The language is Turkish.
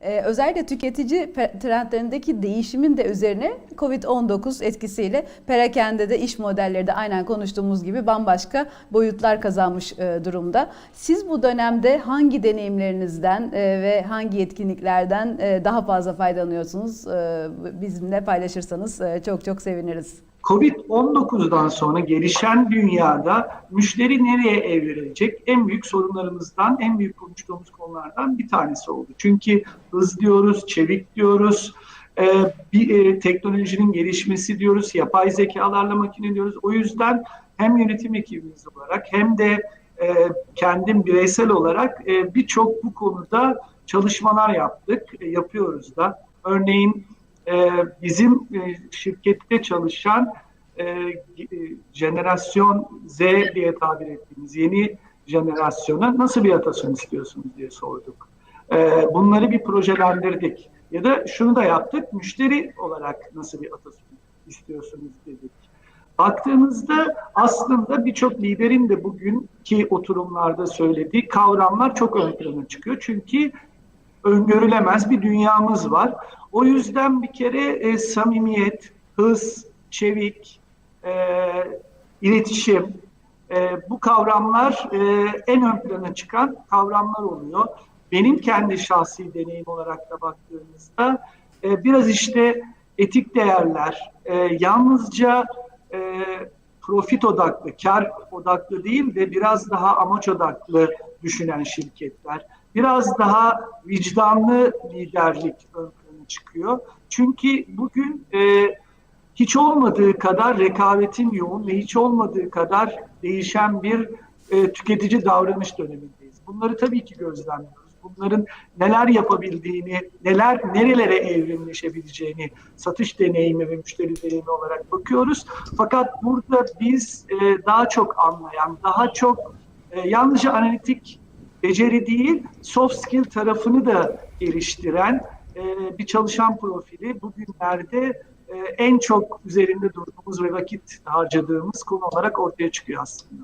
Ee, özellikle tüketici trendlerindeki değişimin de üzerine Covid-19 etkisiyle perakende de iş modelleri de aynen konuştuğumuz gibi bambaşka boyutlar kazanmış e, durumda. Siz bu dönemde hangi deneyimlerinizden e, ve hangi yetkinliklerden e, daha fazla faydalanıyorsunuz? E, bizimle paylaşırsanız e, çok çok seviniriz. Covid-19'dan sonra gelişen dünyada müşteri nereye evrilecek? En büyük sorunlarımızdan, en büyük konuştuğumuz konulardan bir tanesi oldu. Çünkü hız diyoruz, çevik diyoruz, e, bir e, teknolojinin gelişmesi diyoruz, yapay zekalarla makine diyoruz. O yüzden hem yönetim ekibimiz olarak hem de e, kendim bireysel olarak e, birçok bu konuda çalışmalar yaptık, e, yapıyoruz da. Örneğin e, bizim e, şirkette çalışan e, e, jenerasyon Z diye tabir ettiğimiz yeni jenerasyona nasıl bir atasön istiyorsunuz diye sorduk. E, bunları bir projelendirdik. Ya da şunu da yaptık, müşteri olarak nasıl bir atasön istiyorsunuz dedik. Baktığımızda aslında birçok liderin de bugünkü oturumlarda söylediği kavramlar çok ön plana çıkıyor. Çünkü öngörülemez bir dünyamız var. O yüzden bir kere e, samimiyet, hız, çevik, e, iletişim, e, bu kavramlar e, en ön plana çıkan kavramlar oluyor. Benim kendi şahsi deneyim olarak da baktığımızda e, biraz işte etik değerler, e, yalnızca e, profit odaklı, kar odaklı değil de biraz daha amaç odaklı düşünen şirketler, biraz daha vicdanlı liderlik ön çıkıyor. Çünkü bugün e, hiç olmadığı kadar rekabetin yoğun ve hiç olmadığı kadar değişen bir e, tüketici davranış dönemindeyiz. Bunları tabii ki gözlemliyoruz. Bunların neler yapabildiğini, neler nerelere evrimleşebileceğini satış deneyimi ve müşteri deneyimi olarak bakıyoruz. Fakat burada biz e, daha çok anlayan, daha çok e, yalnızca analitik beceri değil, soft skill tarafını da geliştiren e, bir çalışan profili bugünlerde e, en çok üzerinde durduğumuz ve vakit harcadığımız konu olarak ortaya çıkıyor aslında.